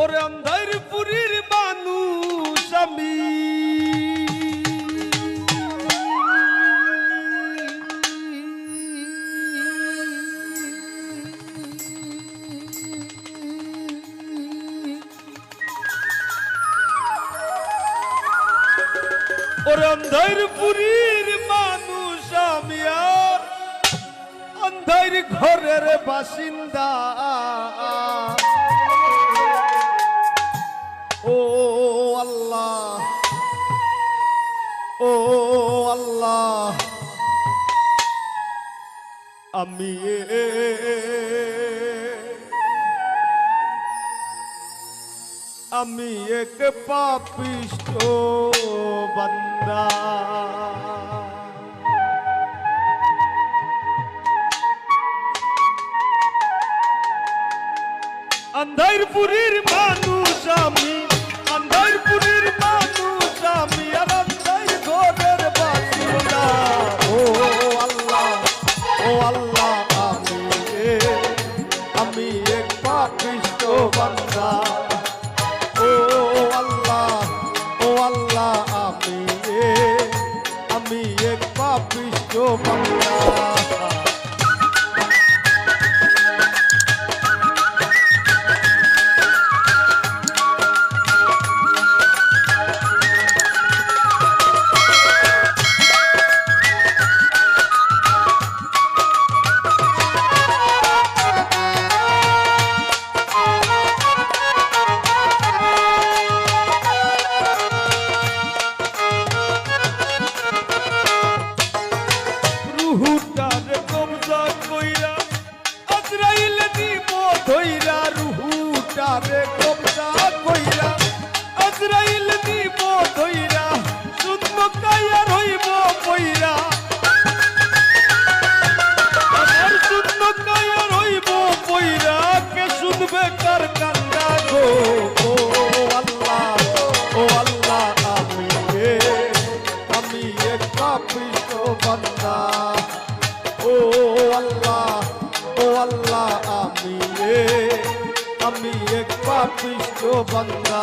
ওরে অন্ধার পুরীর মানুষ আমি। ওরে অন্ধার পুরীর মানুষ আমি অন্ধার ঘরের বাসিন্দা। আমি আমি এক পাপিষ্ট বান্দা। আন্ধারপুরীর দিব ধইরা রুহুটারে কবজা কইরা। আজরাইল দিব ধইরা শুনব কায়া রইব কইরা। আমার শুনব কায়া রইব কইরা, কে শুনবে কার কান্দা গো? ও আল্লাহ ও আল্লাহ, আমি রে আমি এক পাপিষ্ট বান্দা পাপিষ্ট বান্দা।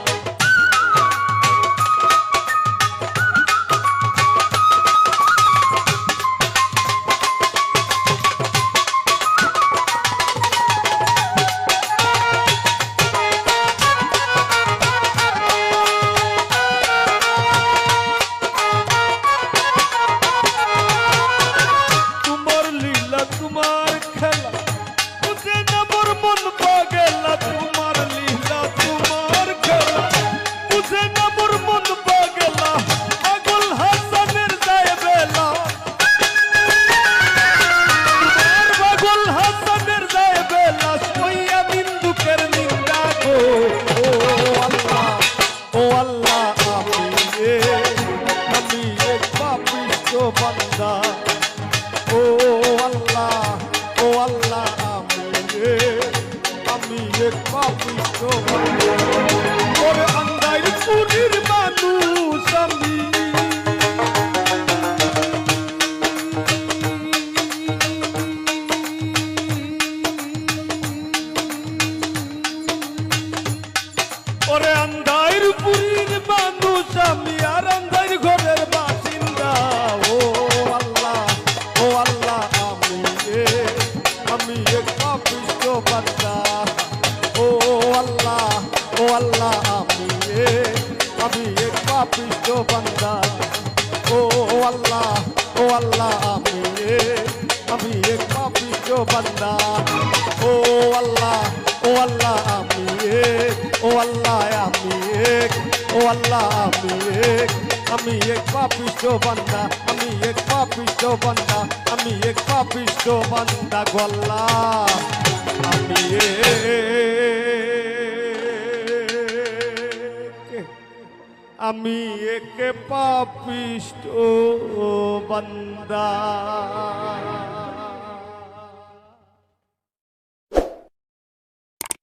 ও আল্লাহ আমি আমি এক পাপিষ্ট বান্দা। ও আল্লাহ ও আল্লাহ আমি আমি এক পাপিষ্ট বান্দা। ওরে আন্দাই পুরীর মানুষ, আমি আল্লাহ, আমি এক আমি এক পাপিষ্ট বান্দা। ও আল্লাহ ও আল্লাহ, আমি এক আমি এক পাপিষ্ট বান্দা। ও আল্লাহ ও আল্লাহ, আমি এক ও আল্লাহ, আমি এক ও আল্লাহ, আমি এক আমি এক পাপিষ্ট বান্দা, আমি এক পাপিষ্ট বান্দা, আমি এক পাপিষ্ট বান্দা গোল্লা আমি এক আমি এক পাপিষ্ট বান্দা